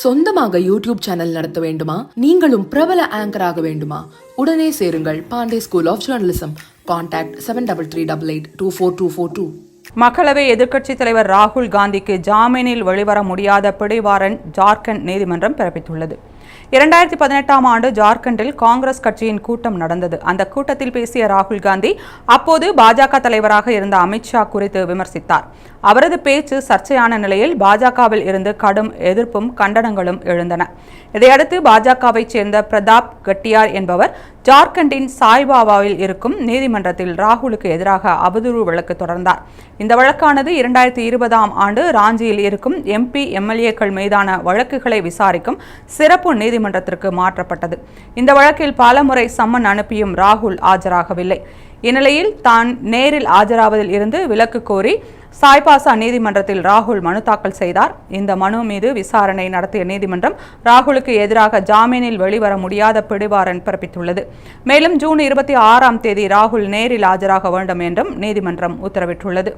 சொந்தமாக YouTube channel நடத்த வேண்டுமா? நீங்களும் பிரபல ஆங்கராக வேண்டுமா? உடனே சேருங்கள் Pandey school of journalism contact seven double three double eight two four two four two மக்களவை எதிர்க்கட்சித் தலைவர் ராகுல் காந்திக்கு ஜாமீனில் வெளிவர முடியாத பிடிவாரன் ஜார்க்கண்ட் நீதிமன்றம் பிறப்பித்துள்ளது. இரண்டாயிரத்தி பதினெட்டாம் ஆண்டு ஜார்க்கண்டில் காங்கிரஸ் கட்சியின் கூட்டம் நடந்தது. அந்த கூட்டத்தில் பேசிய ராகுல் காந்தி அப்போது பாஜக தலைவராக இருந்த அமித்ஷா குறித்து விமர்சித்தார். அவரது பேச்சு சர்ச்சையான நிலையில் பாஜகவில் இருந்து கடும் எதிர்ப்பும் கண்டனங்களும் எழுந்தன. இதையடுத்து பாஜகவை சேர்ந்த பிரதாப் கட்டியார் என்பவர் ஜார்க்கண்டின் சாய்பாபாவில் இருக்கும் நீதிமன்றத்தில் ராகுலுக்கு எதிராக அவதூறு வழக்கு தொடர்ந்தார். இந்த வழக்கானது இரண்டாயிரத்தி இருபதாம் ஆண்டு ராஞ்சியில் இருக்கும் எம்பி எம்எல்ஏக்கள் மீதான வழக்குகளை விசாரிக்கும் சிறப்பு நீதிமன்றத்திற்கு மாற்றப்பட்டது. இந்த வழக்கில் பலமுறை சம்மன் அனுப்பியும் ராகுல் ஆஜராகவில்லை. இந்நிலையில் தான் நேரில் ஆஜராவதில் இருந்து விலக்கு கோரி சாய்பாசா நீதிமன்றத்தில் ராகுல் மனு தாக்கல் செய்தார். இந்த மனு மீது விசாரணை நடத்திய நீதிமன்றம் ராகுலுக்கு எதிராக ஜாமீனில் வெளிவர முடியாத பிடிவாரன் பிறப்பித்துள்ளது. மேலும் ஜூன் இருபத்தி ஆறாம் தேதி ராகுல் நேரில் ஆஜராக வேண்டும் என்றும் நீதிமன்றம் உத்தரவிட்டுள்ளது.